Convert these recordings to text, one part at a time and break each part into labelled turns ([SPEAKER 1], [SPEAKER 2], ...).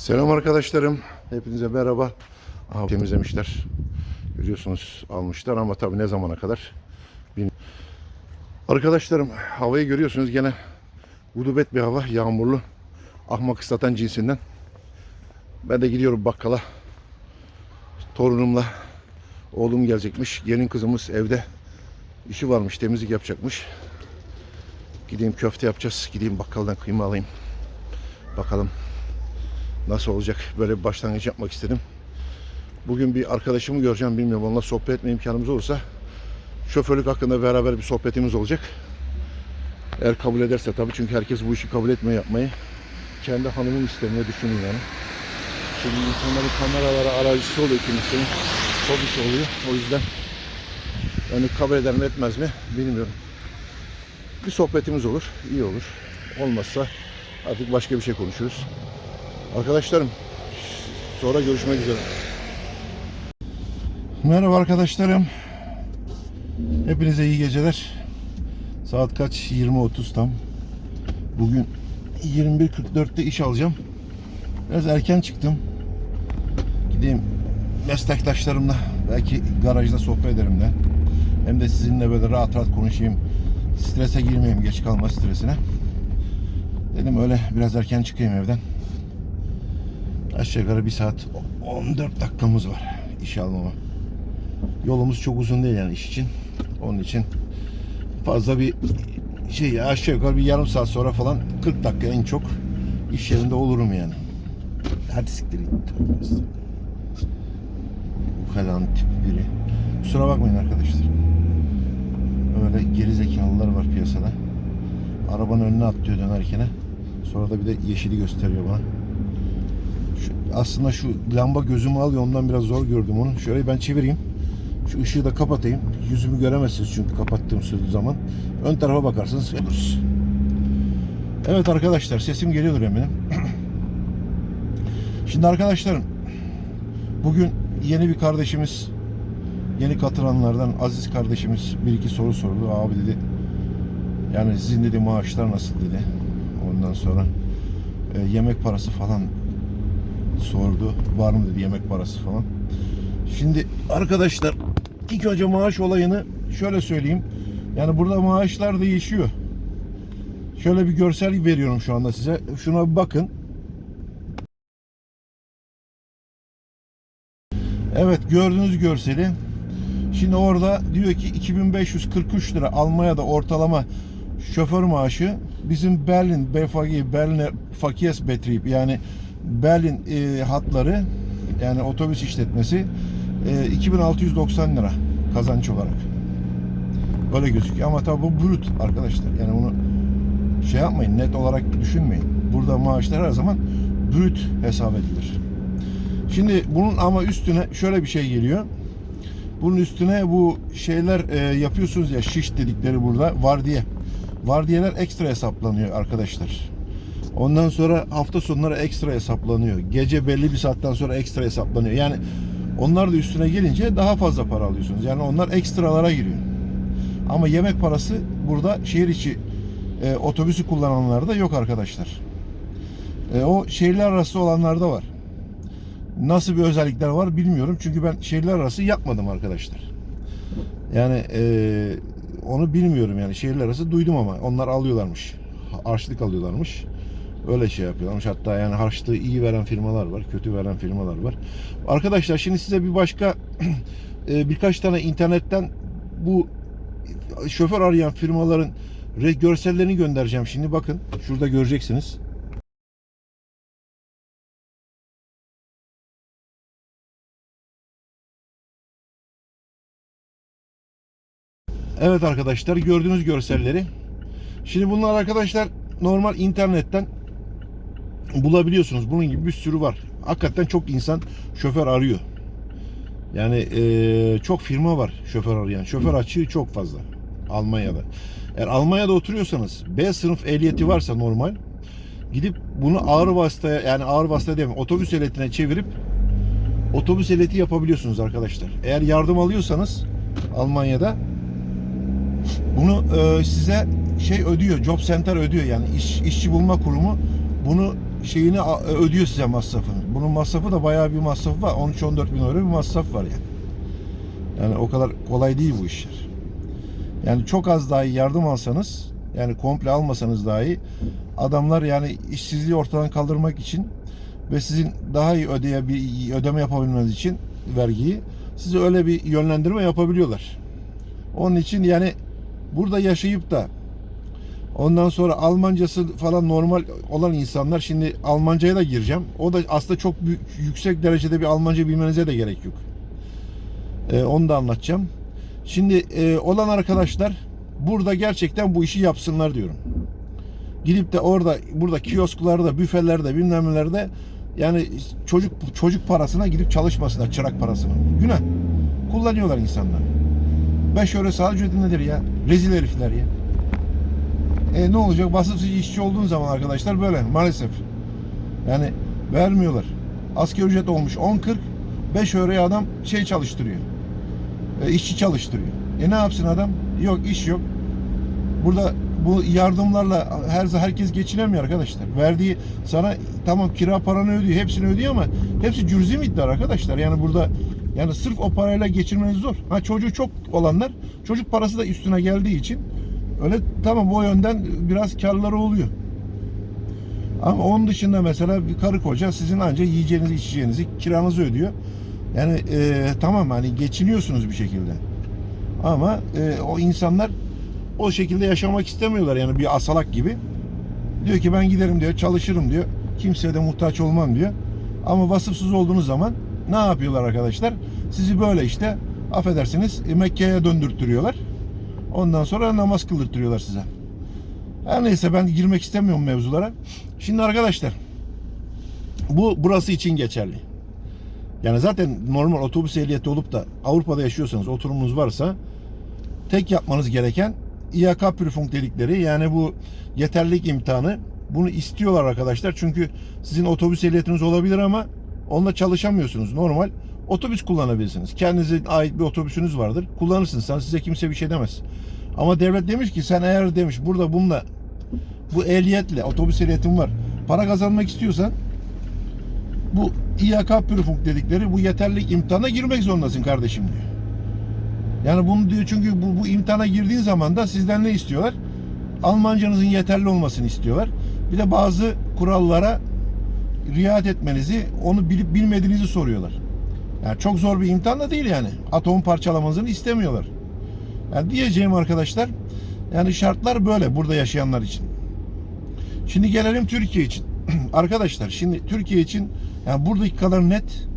[SPEAKER 1] Selam arkadaşlarım. Hepinize merhaba. Aha, temizlemişler. Görüyorsunuz almışlar ama tabii ne zamana kadar bilmiyorum. Arkadaşlarım havayı görüyorsunuz gene gudubet bir hava. Yağmurlu. Ahmak ıslatan cinsinden. Ben de gidiyorum bakkala. Torunumla oğlum gelecekmiş. Gelin kızımız evde işi varmış. Temizlik yapacakmış. Gideyim köfte yapacağız. Gideyim bakkaldan kıyma alayım. Bakalım nasıl olacak böyle bir başlangıç yapmak istedim. Bugün bir arkadaşımı göreceğim bilmiyorum onunla sohbet etme imkanımız olursa şoförlük hakkında beraber bir sohbetimiz olacak. Eğer kabul ederse tabii çünkü herkes bu işi kabul etmiyor yapmayı. Kendi hanımın istemiyor düşünün yani. Şimdi insanların kameralara aracısı oluyor kimisinin. Hobisi oluyor. O yüzden yani kabul eder mi etmez mi bilmiyorum. Bir sohbetimiz olur. iyi olur. Olmazsa artık başka bir şey konuşuruz. Arkadaşlarım sonra görüşmek üzere. Merhaba arkadaşlarım. Hepinize iyi geceler. Saat kaç? 20.30 tam. Bugün 21.44'te iş alacağım. Biraz erken çıktım. Gideyim meslektaşlarımla belki garajda sohbet ederim de. Hem de sizinle böyle rahat rahat konuşayım. Strese girmeyeyim geç kalma stresine. Dedim öyle biraz erken çıkayım evden. Aşağı yukarı bir saat 14 dakikamız var iş almama. Yolumuz çok uzun değil yani iş için. Onun için fazla bir şey aşağı yukarı bir yarım saat sonra falan 40 dakika en çok iş yerinde olurum yani. Hadi siktir git. Tövbe estağfurullah. Bu kalan tip biri. Kusura bakmayın arkadaşlar. Öyle geri zekalılar var piyasada. Arabanın önüne atlıyor dönerken. Sonra da bir de yeşili gösteriyor bana. Şu, aslında şu lamba gözümü alıyor ondan biraz zor gördüm onu. Şöyle ben çevireyim. Şu ışığı da kapatayım. Yüzümü göremezsiniz çünkü kapattığım sürü zaman. Ön tarafa bakarsınız görürüz. Evet arkadaşlar sesim geliyordur eminim. Şimdi arkadaşlarım bugün yeni bir kardeşimiz yeni katılanlardan Aziz kardeşimiz bir iki soru sordu. Abi dedi yani sizin dedi maaşlar nasıl dedi. Ondan sonra e, yemek parası falan sordu. Var mı dedi yemek parası falan. Şimdi arkadaşlar ilk önce maaş olayını şöyle söyleyeyim. Yani burada maaşlar değişiyor. Şöyle bir görsel veriyorum şu anda size. Şuna bir bakın. Evet gördüğünüz görseli. Şimdi orada diyor ki 2543 lira Almanya'da ortalama şoför maaşı bizim Berlin BFG Berliner Verkehrsbetrieb yani Berlin e, hatları yani otobüs işletmesi e, 2690 lira kazanç olarak. Böyle gözüküyor ama tabi bu brüt arkadaşlar. Yani bunu şey yapmayın net olarak düşünmeyin. Burada maaşlar her zaman brüt hesap edilir. Şimdi bunun ama üstüne şöyle bir şey geliyor. Bunun üstüne bu şeyler e, yapıyorsunuz ya şiş dedikleri burada vardiya. Vardiyeler ekstra hesaplanıyor arkadaşlar. Ondan sonra hafta sonları ekstra hesaplanıyor. Gece belli bir saatten sonra ekstra hesaplanıyor. Yani onlar da üstüne gelince daha fazla para alıyorsunuz. Yani onlar ekstralara giriyor. Ama yemek parası burada şehir içi e, otobüsü kullananlarda yok arkadaşlar. E, o şehirler arası olanlarda var. Nasıl bir özellikler var bilmiyorum. Çünkü ben şehirler arası yapmadım arkadaşlar. Yani e, onu bilmiyorum yani şehirler arası duydum ama onlar alıyorlarmış. Harçlık alıyorlarmış. Öyle şey yapıyorlarmış. Hatta yani harçlığı iyi veren firmalar var, kötü veren firmalar var. Arkadaşlar şimdi size bir başka e, birkaç tane internetten bu şoför arayan firmaların görsellerini göndereceğim. Şimdi bakın şurada göreceksiniz. Evet arkadaşlar gördüğünüz görselleri. Şimdi bunlar arkadaşlar normal internetten bulabiliyorsunuz. Bunun gibi bir sürü var. Hakikaten çok insan şoför arıyor. Yani eee, çok firma var şoför arayan. Şoför açığı çok fazla Almanya'da. Eğer Almanya'da oturuyorsanız B sınıf ehliyeti varsa normal gidip bunu ağır vasıtaya yani ağır vasıta mi otobüs ehliyetine çevirip otobüs ehliyeti yapabiliyorsunuz arkadaşlar. Eğer yardım alıyorsanız Almanya'da bunu e, size şey ödüyor, Job Center ödüyor yani iş, işçi bulma kurumu bunu şeyini ödüyor size masrafını. Bunun masrafı da bayağı bir masrafı var. 13-14 bin euro bir masraf var yani. Yani o kadar kolay değil bu işler. Yani çok az dahi yardım alsanız yani komple almasanız dahi adamlar yani işsizliği ortadan kaldırmak için ve sizin daha iyi ödeye bir ödeme yapabilmeniz için vergiyi size öyle bir yönlendirme yapabiliyorlar. Onun için yani burada yaşayıp da ondan sonra Almancası falan normal olan insanlar şimdi Almancaya da gireceğim. O da aslında çok büyük, yüksek derecede bir Almanca bilmenize de gerek yok. Ee, onu da anlatacağım. Şimdi e, olan arkadaşlar burada gerçekten bu işi yapsınlar diyorum. Gidip de orada burada kiosklarda, büfelerde, bilmem nelerde yani çocuk çocuk parasına gidip çalışmasınlar çırak parasına. Günah. Kullanıyorlar insanlar. 5 euro sağ ücreti nedir ya? Rezil herifler ya. E ne olacak? Vasıfsız işçi olduğun zaman arkadaşlar böyle maalesef. Yani vermiyorlar. Asgari ücret olmuş 10.40 5 euroya adam şey çalıştırıyor. E, işçi çalıştırıyor. E ne yapsın adam? Yok iş yok. Burada bu yardımlarla her herkes geçinemiyor arkadaşlar. Verdiği sana tamam kira paranı ödüyor, hepsini ödüyor ama hepsi cüzi miktar arkadaşlar. Yani burada yani sırf o parayla geçirmeniz zor. Ha çocuğu çok olanlar çocuk parası da üstüne geldiği için öyle tamam o yönden biraz karları oluyor. Ama onun dışında mesela bir karı koca sizin ancak yiyeceğinizi, içeceğinizi, kiranızı ödüyor. Yani e, tamam hani geçiniyorsunuz bir şekilde. Ama e, o insanlar o şekilde yaşamak istemiyorlar yani bir asalak gibi. Diyor ki ben giderim diyor, çalışırım diyor. Kimseye de muhtaç olmam diyor. Ama vasıfsız olduğunuz zaman ne yapıyorlar arkadaşlar? Sizi böyle işte affedersiniz e, Mekke'ye döndürtüyorlar. Ondan sonra namaz kıldırtıyorlar size. Her neyse ben girmek istemiyorum mevzulara. Şimdi arkadaşlar bu burası için geçerli. Yani zaten normal otobüs ehliyeti olup da Avrupa'da yaşıyorsanız oturumunuz varsa tek yapmanız gereken İAK Prüfung dedikleri yani bu yeterlilik imtihanı bunu istiyorlar arkadaşlar. Çünkü sizin otobüs ehliyetiniz olabilir ama onunla çalışamıyorsunuz. Normal otobüs kullanabilirsiniz. Kendinize ait bir otobüsünüz vardır. Kullanırsınız. Sen size kimse bir şey demez. Ama devlet demiş ki sen eğer demiş burada bununla bu ehliyetle otobüs ehliyetin var. Para kazanmak istiyorsan bu İAK Prüfung dedikleri bu yeterlilik imtihana girmek zorundasın kardeşim diyor. Yani bunu diyor çünkü bu, bu imtihana girdiğin zaman da sizden ne istiyorlar? Almancanızın yeterli olmasını istiyorlar. Bir de bazı kurallara riayet etmenizi, onu bilip bilmediğinizi soruyorlar. Yani çok zor bir imtihan da değil yani. Atom parçalamanızı istemiyorlar. Yani diyeceğim arkadaşlar, yani şartlar böyle burada yaşayanlar için. Şimdi gelelim Türkiye için. arkadaşlar şimdi Türkiye için yani buradaki kadar net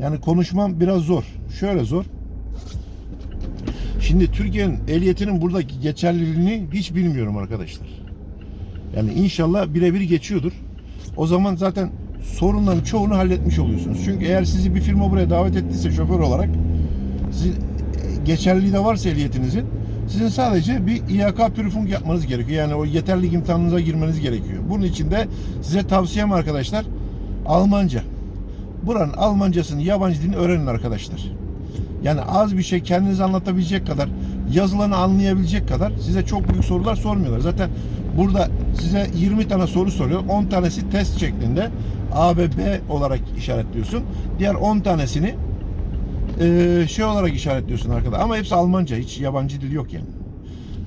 [SPEAKER 1] yani konuşmam biraz zor. Şöyle zor. Şimdi Türkiye'nin ehliyetinin buradaki geçerliliğini hiç bilmiyorum arkadaşlar. Yani inşallah birebir geçiyordur. O zaman zaten sorunların çoğunu halletmiş oluyorsunuz. Çünkü eğer sizi bir firma buraya davet ettiyse şoför olarak sizin geçerliliği de varsa ehliyetinizin sizin sadece bir İAK prüfung yapmanız gerekiyor. Yani o yeterlilik imtihanınıza girmeniz gerekiyor. Bunun için de size tavsiyem arkadaşlar Almanca. Buranın Almancasını, yabancı dilini öğrenin arkadaşlar. Yani az bir şey kendiniz anlatabilecek kadar, yazılanı anlayabilecek kadar size çok büyük sorular sormuyorlar. Zaten burada size 20 tane soru soruyor. 10 tanesi test şeklinde A ve B olarak işaretliyorsun. Diğer 10 tanesini e, şey olarak işaretliyorsun arkada. Ama hepsi Almanca. Hiç yabancı dil yok yani.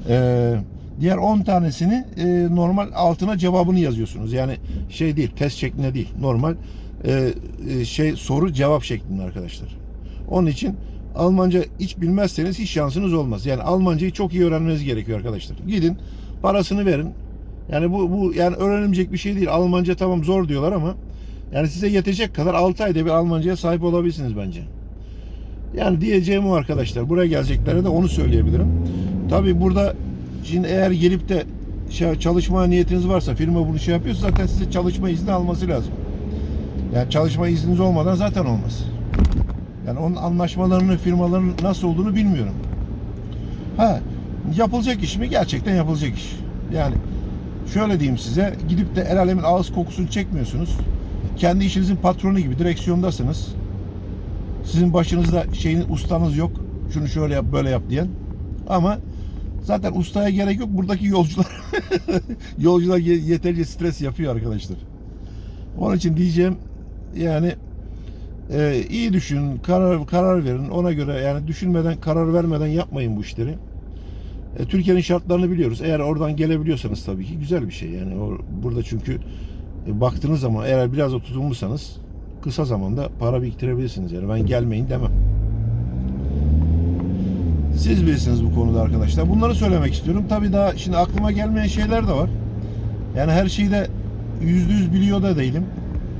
[SPEAKER 1] E, diğer 10 tanesini e, normal altına cevabını yazıyorsunuz. Yani şey değil, test şeklinde değil. Normal e, e, şey soru cevap şeklinde arkadaşlar. Onun için Almanca hiç bilmezseniz hiç şansınız olmaz. Yani Almancayı çok iyi öğrenmeniz gerekiyor arkadaşlar. Gidin parasını verin. Yani bu bu yani öğrenilmeyecek bir şey değil. Almanca tamam zor diyorlar ama yani size yetecek kadar 6 ayda bir Almancaya sahip olabilirsiniz bence. Yani diyeceğim o arkadaşlar. Buraya geleceklere de onu söyleyebilirim. Tabi burada şimdi eğer gelip de şey, çalışma niyetiniz varsa firma bunu şey yapıyorsa zaten size çalışma izni alması lazım. Yani çalışma izniniz olmadan zaten olmaz. Yani onun anlaşmalarını, firmaların nasıl olduğunu bilmiyorum. Ha, yapılacak iş mi? Gerçekten yapılacak iş. Yani şöyle diyeyim size, gidip de el alemin ağız kokusunu çekmiyorsunuz. Kendi işinizin patronu gibi direksiyondasınız. Sizin başınızda şeyin ustanız yok. Şunu şöyle yap, böyle yap diyen. Ama zaten ustaya gerek yok. Buradaki yolcular yolcular ye- yeterince stres yapıyor arkadaşlar. Onun için diyeceğim yani e, iyi düşünün, karar karar verin. Ona göre yani düşünmeden, karar vermeden yapmayın bu işleri. E, Türkiye'nin şartlarını biliyoruz. Eğer oradan gelebiliyorsanız tabii ki güzel bir şey. Yani o, burada çünkü e, baktığınız zaman eğer biraz da tutumlusanız kısa zamanda para biriktirebilirsiniz. Yani ben gelmeyin demem. Siz bilirsiniz bu konuda arkadaşlar. Bunları söylemek istiyorum. Tabii daha şimdi aklıma gelmeyen şeyler de var. Yani her şeyi de yüzde yüz biliyor da değilim.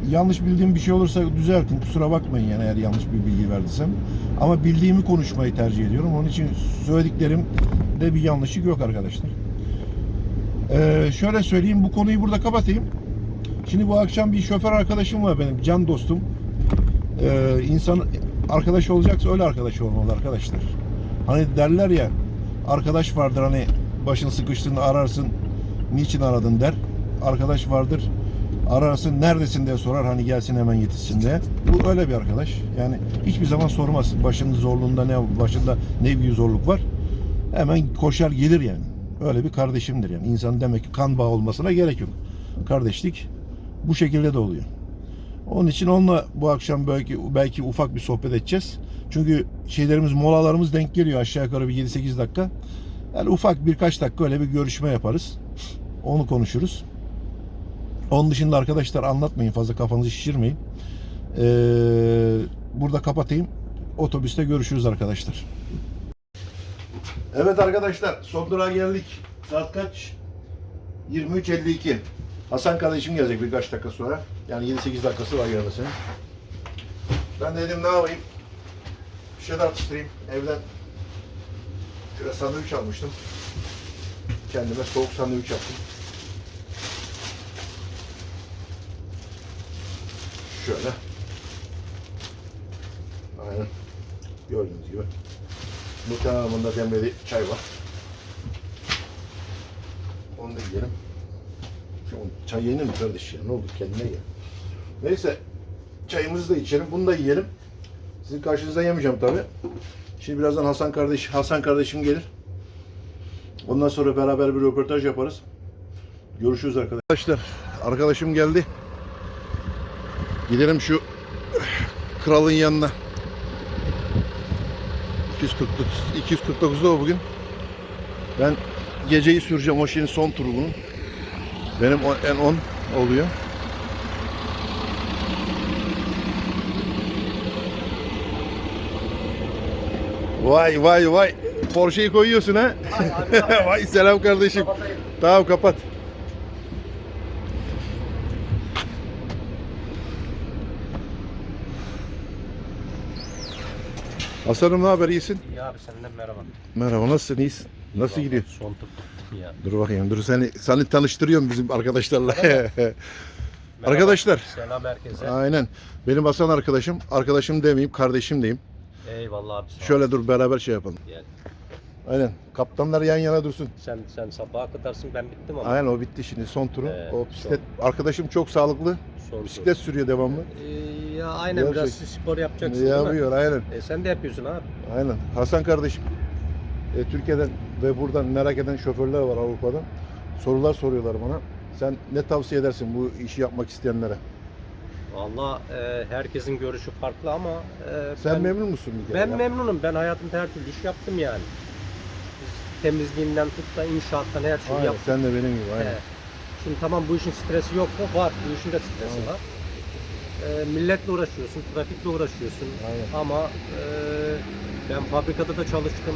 [SPEAKER 1] Yanlış bildiğim bir şey olursa düzeltin. Kusura bakmayın yani eğer yanlış bir bilgi verdiysem. Ama bildiğimi konuşmayı tercih ediyorum. Onun için söylediklerim de bir yanlışlık yok arkadaşlar. Ee, şöyle söyleyeyim bu konuyu burada kapatayım. Şimdi bu akşam bir şoför arkadaşım var benim can dostum. Ee, insan arkadaş olacaksa öyle arkadaş olmalı arkadaşlar. Hani derler ya arkadaş vardır hani başın sıkıştığında ararsın niçin aradın der. Arkadaş vardır ararsın neredesin diye sorar hani gelsin hemen yetişsin diye. Bu öyle bir arkadaş. Yani hiçbir zaman sormaz başının zorluğunda ne başında ne bir zorluk var. Hemen koşar gelir yani. Öyle bir kardeşimdir yani. İnsan demek ki kan bağı olmasına gerek yok. Kardeşlik bu şekilde de oluyor. Onun için onunla bu akşam belki belki ufak bir sohbet edeceğiz. Çünkü şeylerimiz molalarımız denk geliyor aşağı yukarı bir 7-8 dakika. Yani ufak birkaç dakika öyle bir görüşme yaparız. Onu konuşuruz. Onun dışında arkadaşlar anlatmayın fazla kafanızı şişirmeyin. Ee, burada kapatayım. Otobüste görüşürüz arkadaşlar. Evet arkadaşlar son durağa geldik. Saat kaç? 23.52. Hasan kardeşim gelecek birkaç dakika sonra. Yani 7-8 dakikası var gelmesine. Ben de dedim ne yapayım? Bir şeyler atıştırayım. Evden şöyle sandviç almıştım. Kendime soğuk sandviç yaptım. Şöyle. Aynen. Gördüğünüz gibi. Bu tamamında demledi çay var. Onu da yiyelim. Şimdi çay yenir mi kardeş ya? Ne oldu kendine gel. Neyse. Çayımızı da içelim. Bunu da yiyelim. Sizin karşınızda yemeyeceğim tabi. Şimdi birazdan Hasan kardeş Hasan kardeşim gelir. Ondan sonra beraber bir röportaj yaparız. Görüşürüz arkadaşlar. Arkadaşım geldi. Gidelim şu kralın yanına. 249, 249'da o bugün. Ben geceyi süreceğim. O şeyin son turu bunun. Benim en 10 oluyor. Vay vay vay. Porsche'yi koyuyorsun ha. vay selam kardeşim. Tamam kapat. Hasan'ım ne haber iyisin?
[SPEAKER 2] İyi abi senden merhaba.
[SPEAKER 1] Merhaba nasılsın iyisin? Nasıl gidiyor?
[SPEAKER 2] Son tuttum ya.
[SPEAKER 1] Dur bakayım dur seni seni tanıştırıyorum bizim arkadaşlarla. Arkadaşlar.
[SPEAKER 2] Selam herkese.
[SPEAKER 1] Aynen. Benim Hasan arkadaşım. Arkadaşım demeyeyim, kardeşim diyeyim.
[SPEAKER 2] Eyvallah abi.
[SPEAKER 1] Şöyle dur beraber şey yapalım.
[SPEAKER 2] Gel.
[SPEAKER 1] Aynen. Kaptanlar yan yana dursun.
[SPEAKER 2] Sen sen sabaha katarsın ben bittim ama.
[SPEAKER 1] Aynen o bitti şimdi son turu.
[SPEAKER 2] Evet,
[SPEAKER 1] o bisiklet arkadaşım çok sağlıklı.
[SPEAKER 2] Son
[SPEAKER 1] Bisiklet sürüyor devamlı.
[SPEAKER 2] Ee, ya aynen biraz
[SPEAKER 1] Gerçek.
[SPEAKER 2] spor yapacaksın değil mi?
[SPEAKER 1] Yapıyor aynen.
[SPEAKER 2] E, sen de yapıyorsun abi.
[SPEAKER 1] Aynen. Hasan kardeşim. e, Türkiye'den ve buradan merak eden şoförler var Avrupa'dan. Sorular soruyorlar bana. Sen ne tavsiye edersin bu işi yapmak isteyenlere?
[SPEAKER 2] Valla e, herkesin görüşü farklı ama e,
[SPEAKER 1] Sen
[SPEAKER 2] ben,
[SPEAKER 1] memnun musun bir kere?
[SPEAKER 2] ben
[SPEAKER 1] ya?
[SPEAKER 2] memnunum. Ben hayatımda her türlü iş yaptım yani. Biz temizliğinden tut da inşaattan her şeyi
[SPEAKER 1] Aynen,
[SPEAKER 2] yaptım.
[SPEAKER 1] sen de benim gibi aynen.
[SPEAKER 2] He. Şimdi tamam bu işin stresi yok mu? Var. Bu işin de stresi
[SPEAKER 1] Aynen.
[SPEAKER 2] var. Ee, milletle uğraşıyorsun, trafikle uğraşıyorsun.
[SPEAKER 1] Aynen.
[SPEAKER 2] Ama e, ben fabrikada da çalıştım.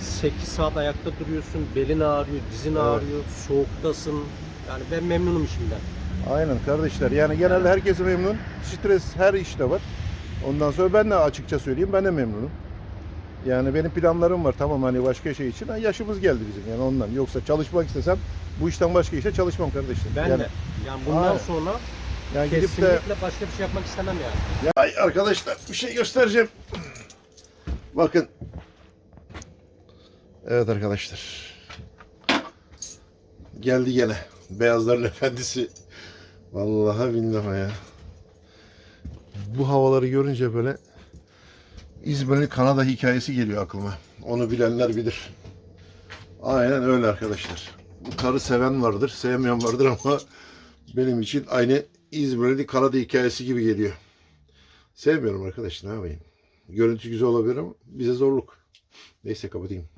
[SPEAKER 2] 8 saat ayakta duruyorsun, belin ağrıyor, dizin
[SPEAKER 1] Evet.
[SPEAKER 2] ağrıyor, soğuktasın. Yani ben memnunum işimden.
[SPEAKER 1] Aynen kardeşler. Yani genelde herkes memnun. Stres her işte var. Ondan sonra ben de açıkça söyleyeyim ben de memnunum. Yani benim planlarım var tamam hani başka şey için. Ha, Yaşımız geldi bizim yani ondan. Yoksa çalışmak istesem bu işten başka işte çalışmam kardeşim.
[SPEAKER 2] Ben
[SPEAKER 1] yani,
[SPEAKER 2] de. Yani bundan
[SPEAKER 1] Aynen.
[SPEAKER 2] sonra
[SPEAKER 1] Yani gidip de
[SPEAKER 2] kesinlikle başka bir şey yapmak istemem yani.
[SPEAKER 1] Ya, ay arkadaşlar bir şey göstereceğim. Bakın. Evet arkadaşlar. Geldi gene. Beyazların efendisi. Vallahi billahi ya. Bu havaları görünce böyle İzmir'in Kanada hikayesi geliyor aklıma. Onu bilenler bilir. Aynen öyle arkadaşlar. Bu karı seven vardır, sevmeyen vardır ama benim için aynı İzmir'in Kanada hikayesi gibi geliyor. Sevmiyorum arkadaş ne yapayım. Görüntü güzel olabilir ama bize zorluk. Neyse kapatayım.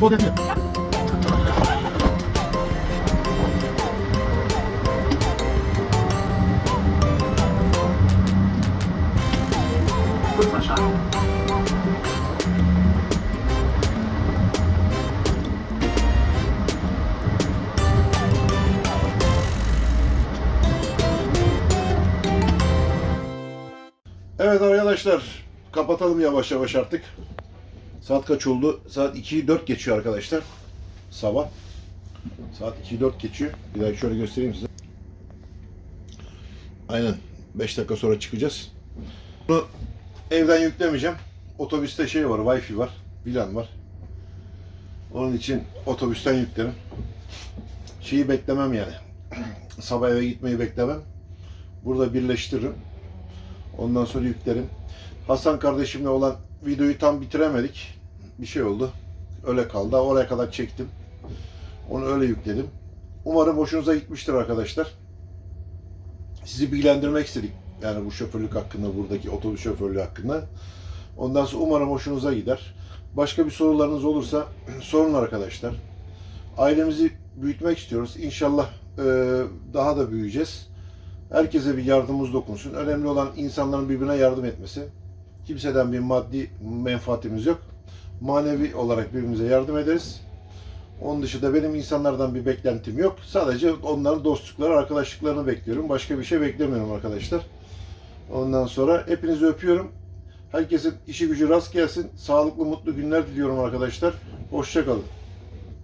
[SPEAKER 3] Kurzmannstraße.
[SPEAKER 1] Evet arkadaşlar kapatalım yavaş yavaş artık. Saat kaç oldu? Saat 2'yi 4 geçiyor arkadaşlar. Sabah. Saat 2'yi 4 geçiyor. Bir daha şöyle göstereyim size. Aynen. 5 dakika sonra çıkacağız. Bunu evden yüklemeyeceğim. Otobüste şey var, wifi var, bilan var. Onun için otobüsten yüklerim. Şeyi beklemem yani. Sabah eve gitmeyi beklemem. Burada birleştiririm. Ondan sonra yüklerim. Hasan kardeşimle olan videoyu tam bitiremedik. Bir şey oldu. Öyle kaldı. Oraya kadar çektim. Onu öyle yükledim. Umarım hoşunuza gitmiştir arkadaşlar. Sizi bilgilendirmek istedik. Yani bu şoförlük hakkında, buradaki otobüs şoförlüğü hakkında. Ondan sonra umarım hoşunuza gider. Başka bir sorularınız olursa sorun arkadaşlar. Ailemizi büyütmek istiyoruz. İnşallah e, daha da büyüyeceğiz. Herkese bir yardımımız dokunsun. Önemli olan insanların birbirine yardım etmesi. Kimseden bir maddi menfaatimiz yok. Manevi olarak birbirimize yardım ederiz. Onun dışında benim insanlardan bir beklentim yok. Sadece onların dostlukları, arkadaşlıklarını bekliyorum. Başka bir şey beklemiyorum arkadaşlar. Ondan sonra hepinizi öpüyorum. Herkesin işi gücü rast gelsin. Sağlıklı, mutlu günler diliyorum arkadaşlar. Hoşçakalın.